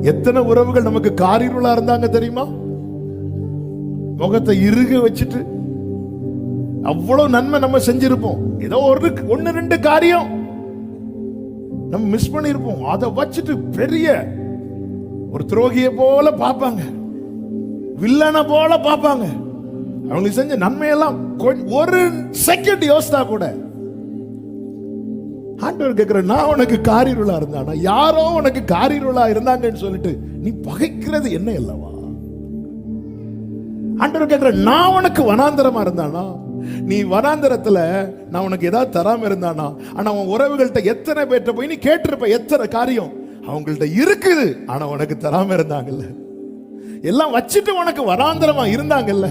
எத்தனை உறவுகள் நமக்கு காரிருளா இருந்தாங்க தெரியுமா? முகத்தை இறுக வச்சுட்டு அவ்வளவு நன்மை நம்ம செஞ்சிருப்போம். ஏதோ ஒரு ஒன்னு ரெண்டு காரியம் நம்ம மிஸ் பண்ணிருப்போம். அதை வச்சுட்டு பெரிய ஒரு துரோகிய போல பார்ப்பாங்க. வில்லனை போல பார்ப்பாங்க. அவங்களுக்கு செஞ்ச நன்மையெல்லாம் ஒரு செகண்ட் யோசித்தா கூட ஆண்டவர் கேட்கிற நான் உனக்கு காரிருளா இருந்தானா? யாரோ உனக்கு காரிருளா இருந்தாங்கன்னு சொல்லிட்டு நீ பகைக்கிறது என்ன அல்லவா? ஆண்டவர் கேட்கிற நான் உனக்கு வனாந்தரமா இருந்தானா? நீ வனாந்தரத்துல நான் உனக்கு ஏதாவது தராம இருந்தானா? ஆனா உன் உறவுகள்கிட்ட எத்தனை பேர்ட்ட போய் நீ கேட்டிருப்ப எத்தனை காரியம்? அவங்கள்ட்ட இருக்குது ஆனா உனக்கு தராம இருந்தாங்கல்ல. எல்லாம் வச்சுட்டு உனக்கு வனாந்தரமா இருந்தாங்கல்ல.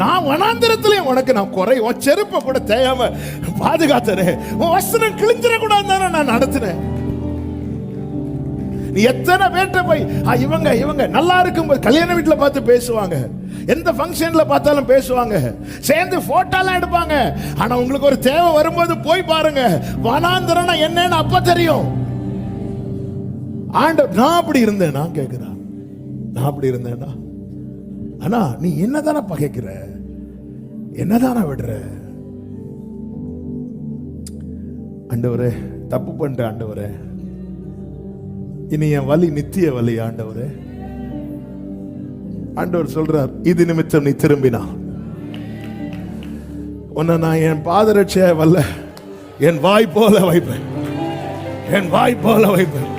நான் வனாந்திரத்திலே உனக்கு நான் குறை உன் செருப்பை கூட தேயாம பாதுகாத்துறேன். உன் வசனம் கிழிஞ்சிடக்கூடாது தானே நான் நடத்தினேன். நீ எத்தனை பேர்கிட்ட போய் இவங்க இவங்க நல்லா இருக்கும் கல்யாண வீட்டில் பார்த்து பேசுவாங்க. எந்த ஃபங்க்ஷனில் பார்த்தாலும் பேசுவாங்க. சேர்ந்து ஃபோட்டோலாம் எடுப்பாங்க. ஆனால் உங்களுக்கு ஒரு தேவை வரும்போது போய் பாருங்க. வனாந்திரம்னா என்னன்னு அப்போ தெரியும். ஆண்ட நான் அப்படி இருந்தேன். நான் கேட்குறேன் நான் அப்படி இருந்தேனா ஆனா நீ என்னதானே பகைக்கிற? என்னதானே விடுற? ஆண்டவரே தப்பு பண்ற ஆண்டவரே. இனி என் வலி நித்திய வலி ஆண்டவரே. ஆண்டவர் சொல்றார் இது நிமித்தம் நீ திரும்பினா. உன்னை நான் என் பாதரட்சிய வல்ல என் வாய் போல வைப்பேன். என் வாய் போல வைப்பேன்.